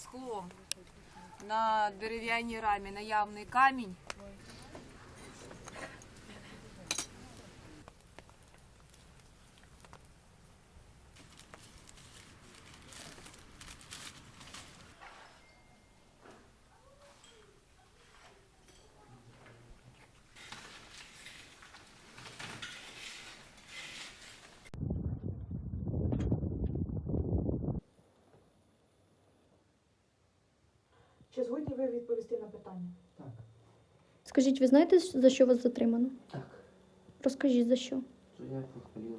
склом. На дерев'яній рамі наявний камінь. Чи ви відповісти на питання? Так. Скажіть, ви знаєте, за що вас затримано? Так. Розкажіть за що. Що я похвалил.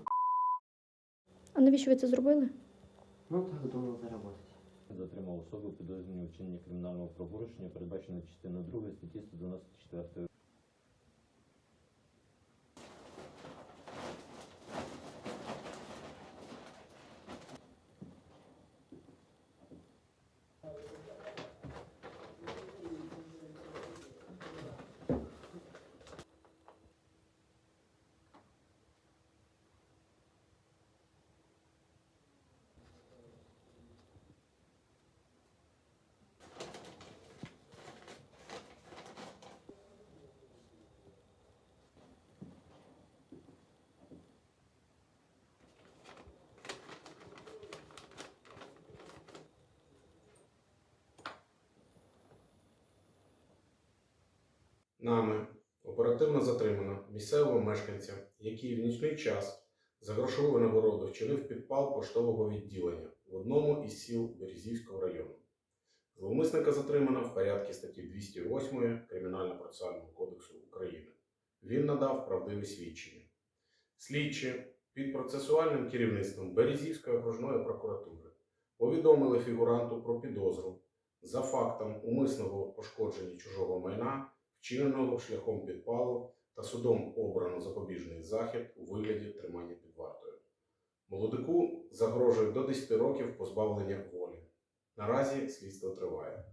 А навіщо ви це зробили? Ну так думав заработати. Затримав особу підозрювані вчинення кримінального правопорушення, передбачено частиною 2 статті 194. Нами оперативно затримано місцевого мешканця, який в нічний час за грошову нагороду вчинив підпал поштового відділення в одному із сіл Березівського району. Зловмисника затримано в порядку статті 208 Кримінально-процесуального кодексу України. Він надав правдиве свідчення. Слідчі під процесуальним керівництвом Березівської окружної прокуратури повідомили фігуранту про підозру за фактом умисного пошкодження чужого майна вчиненого шляхом підпалу та судом обрано запобіжний захід у вигляді тримання під вартою. Молодику загрожує до 10 років позбавлення волі. Наразі слідство триває.